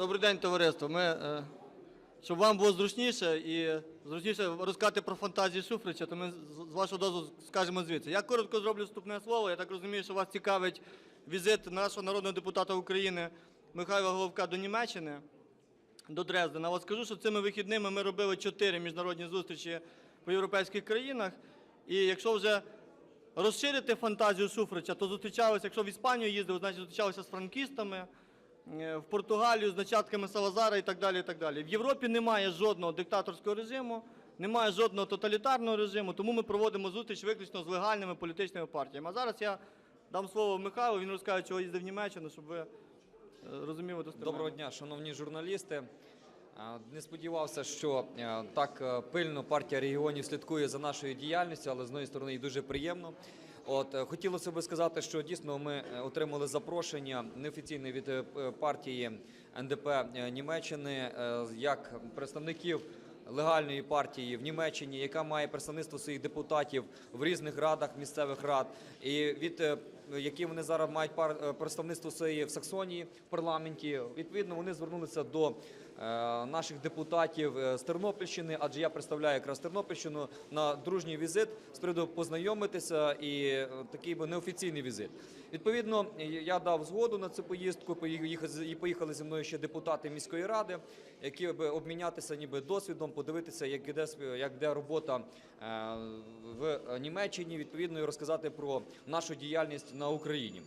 Добрий день, товариство. Ми, е, щоб вам було зручніше і зручніше розказати про фантазії Шуфрича, то ми з- вашого дозволу скажемо звідси. Я коротко зроблю вступне слово. Я так розумію, що вас цікавить візит нашого народного депутата України Михайла Головка до Німеччини, до Дрездена. От скажу, що цими вихідними ми робили чотири міжнародні зустрічі по європейських країнах. І якщо вже розширити фантазію Шуфрича, то зустрічалися, якщо в Іспанію їздив, значить зустрічалися з франкістами, в Португалію з начатками Салазара і так далі. І так далі. В Європі немає жодного диктаторського режиму, немає жодного тоталітарного режиму, тому ми проводимо зустріч виключно з легальними політичними партіями. А зараз я дам слово Михайлу, він розкаже, чого їздив в Німеччину, щоб ви е, розуміли достеменно. Доброго дня, шановні журналісти. Не сподівався, що е, так е, пильно партія регіонів слідкує за нашою діяльністю, але з однієї сторони і дуже приємно. От е, хотілося би сказати, що дійсно ми отримали запрошення неофіційне від партії НДП Німеччини як представників легальної партії в Німеччині, яка має представництво своїх депутатів в різних радах місцевих рад, і від які вони зараз мають представництво своєї в Саксонії в парламенті. Відповідно, вони звернулися до наших депутатів е, з Тернопільщини, адже я представляю якраз Тернопільщину на дружній візит з приводу познайомитися і е, такий би неофіційний візит. Відповідно, я дав згоду на цю поїздку. І поїхали зі мною ще депутати міської ради, які би обмінятися ніби досвідом, подивитися, як іде як іде робота е, в Німеччині, відповідно, і розказати про нашу діяльність на Україні.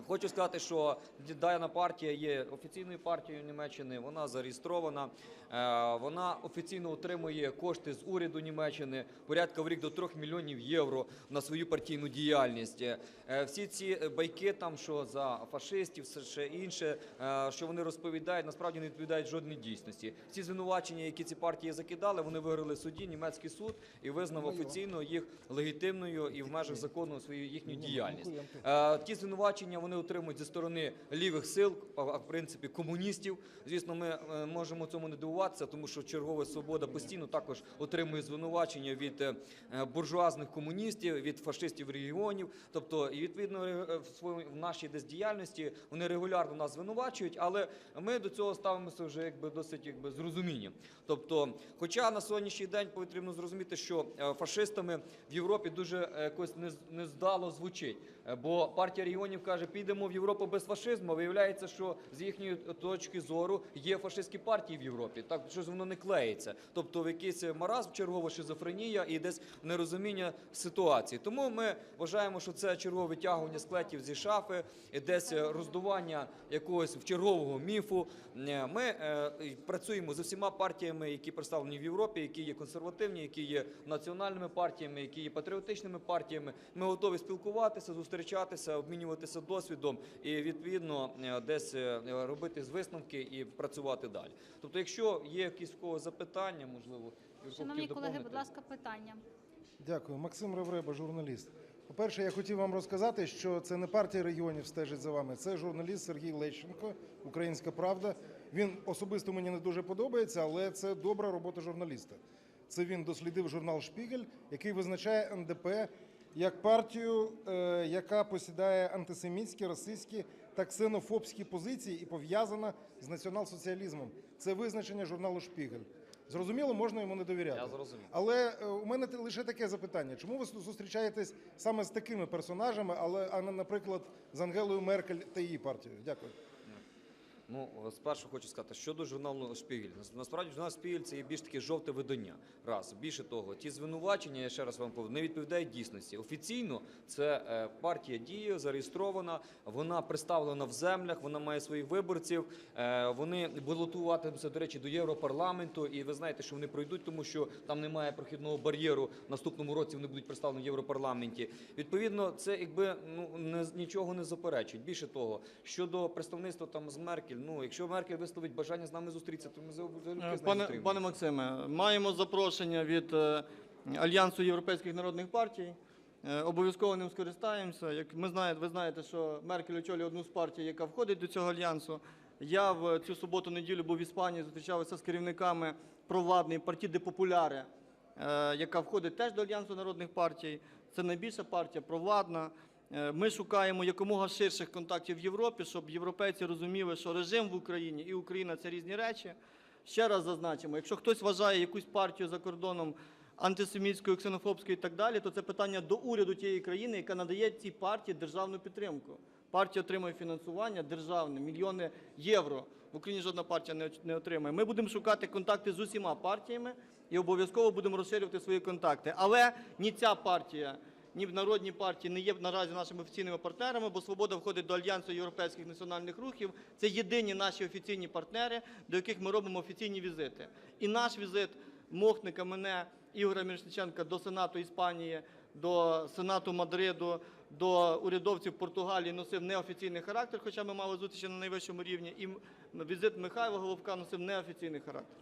Хочу сказати, що дана партія є офіційною партією Німеччини. Вона зареєстрована. е, Вона офіційно отримує кошти з уряду Німеччини порядка в рік до 3 мільйонів євро на свою партійну діяльність. Е, Всі ці байки, там що за фашистів, все ще інше, е, що вони розповідають, насправді не відповідають жодній дійсності. Всі звинувачення, які ці партії закидали, вони виграли суді, німецький суд і визнав офіційно їх легітимною і в межах закону свою їхню діяльність. Ті звинувачення вони отримують зі сторони лівих сил, а в принципі комуністів. Звісно, ми е, можемо цьому не дивуватися, тому що чергова свобода постійно також отримує звинувачення від е, буржуазних комуністів, від фашистів регіонів. Тобто, і відповідно е, в нашій десь діяльності вони регулярно нас звинувачують, але ми до цього ставимося вже якби досить якби з розумінням. Тобто, хоча на сьогоднішній день потрібно зрозуміти, що фашистами в Європі дуже якось не- нездало звучить. Бо партія регіонів каже, підемо в Європу без фашизму. Виявляється, що з їхньої точки зору є фашистські партії в Європі. Так щось воно не клеїться. Тобто в якийсь маразм, чергова шизофренія і десь нерозуміння ситуації. Тому ми вважаємо, що це чергове витягування склетів зі шафи, десь роздування якогось чергового міфу. Е, Ми е, працюємо з усіма партіями, які представлені в Європі, які є консервативні, які є національними партіями, які є патріотичними партіями. Ми готові спілкуватися, зустрічатися, обмінюватися досвідом і відповідно е, десь е, робити з висновки і працювати далі. Тобто, якщо є якісь в когось запитання, можливо, Шановні колеги, будь ласка, питання. Дякую. Максим Ревреба, журналіст. По-перше, я хотів вам розказати, що це не партія регіонів стежить за вами, це журналіст Сергій Лещенко, Українська Правда. Він особисто мені не дуже подобається, але це добра робота журналіста. Це він дослідив журнал Шпігель, який визначає НДП як партію, е, яка посідає антисемітські, расистські та ксенофобські позиції і пов'язана з націонал-соціалізмом. Це визначення журналу Шпігель. Зрозуміло, можна йому не довіряти. Я зрозумів. Але е, у мене лише таке запитання: чому ви зустрічаєтесь саме з такими персонажами, але а не, наприклад, з Ангелою Меркель та її партією? Дякую. Ну, спершу хочу сказати, щодо журналу Шпігель. Нас- Насправді журнал Шпігель це є більш таке жовте видання. Раз. Більше того, ті звинувачення, я ще раз вам кажу, не відповідають дійсності. Офіційно це е, партія діє, зареєстрована, вона представлена в землях, вона має своїх виборців. е, Вони балотуватимуться, до речі, до Європарламенту. І ви знаєте, що вони пройдуть, тому що там немає прохідного бар'єру. В наступному році вони будуть представлені в Європарламенті. Відповідно, це якби ну не нічого не заперечують. Більше того, щодо представництва там з Меркель, ну якщо Меркель висловить бажання з нами зустрітися, то ми залюбки з нею Е, Пане, зустрінемося. пане Максиме, маємо запрошення від е, Альянсу європейських народних партій. Е, Обов'язково ним скористаємося. Як ми знаєте, ви знаєте, що Меркель очолює одну з партій, яка входить до цього альянсу. Я в цю суботу-неділю був в Іспанії, зустрічався з керівниками провладної партії Де Популяре, е, яка входить теж до Альянсу народних партій. Це найбільша партія, провладна. Е, Ми шукаємо якомога ширших контактів в Європі, щоб європейці розуміли, що режим в Україні і Україна це різні речі. Ще раз зазначимо, якщо хтось вважає якусь партію за кордоном антисемітською, ксенофобською і так далі, то це питання до уряду тієї країни, яка надає цій партії державну підтримку. Партія отримує фінансування державне, мільйони євро. В Україні жодна партія не отримує. Ми будемо шукати контакти з усіма партіями і обов'язково будемо розширювати свої контакти. Але ні ця партія, ні народні партії не є наразі нашими офіційними партнерами, бо свобода входить до альянсу європейських національних рухів. Це єдині наші офіційні партнери, до яких ми робимо офіційні візити. І наш візит Мохника, мене, Ігоря Мірошниченка до Сенату Іспанії, до Сенату Мадриду, до урядовців Португалії носив неофіційний характер, хоча ми мали зустрічі на найвищому рівні. І візит Михайла Головка носив неофіційний характер.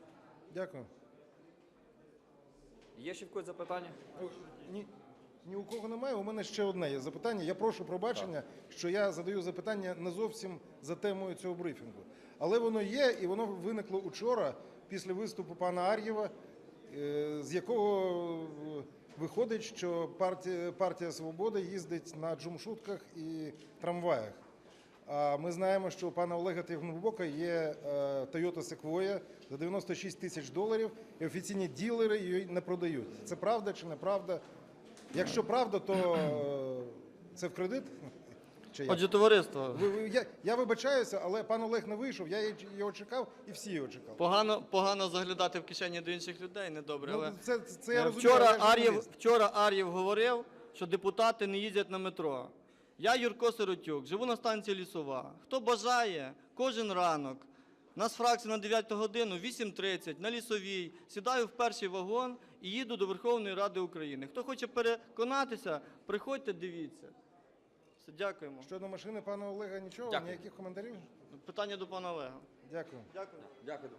Дякую. Є ще в когось запитання? Ні, ні у кого немає. У мене ще одне є запитання. Я прошу пробачення, що я задаю запитання не зовсім за темою цього брифінгу. Але воно є, і воно виникло учора після виступу пана Ар'єва, е, з якого виходить, що партія, партія Свобода їздить на джумшутках і трамваях. А ми знаємо, що у пана Олега Тягнобока є е, Toyota Sequoia за 96 тисяч доларів, і офіційні ділери її не продають. Це правда чи неправда? Якщо правда, то е, це в кредит? Чи як? Отже, товариство, Ви- ви- я, я вибачаюся, але пан Олег не вийшов, я його чекав і всі його чекали. погано, погано заглядати в кишені до інших людей, недобре. Але... Ну, це, це я Е, розумію, Вчора але я Ар'єв, журналіст. вчора Ар'єв говорив, що депутати не їздять на метро. Я Юрко Сиротюк, живу на станції Лісова. Хто бажає, кожен ранок. У нас фракція на 9 годину, 8.30, на Лісовій. Сідаю в перший вагон і їду до Верховної Ради України. Хто хоче переконатися, приходьте, дивіться. Все, дякуємо. Щодо машини пана Олега нічого, Дякую. ніяких коментарів? Питання до пана Олега. Дякую. Дякую. Дякую.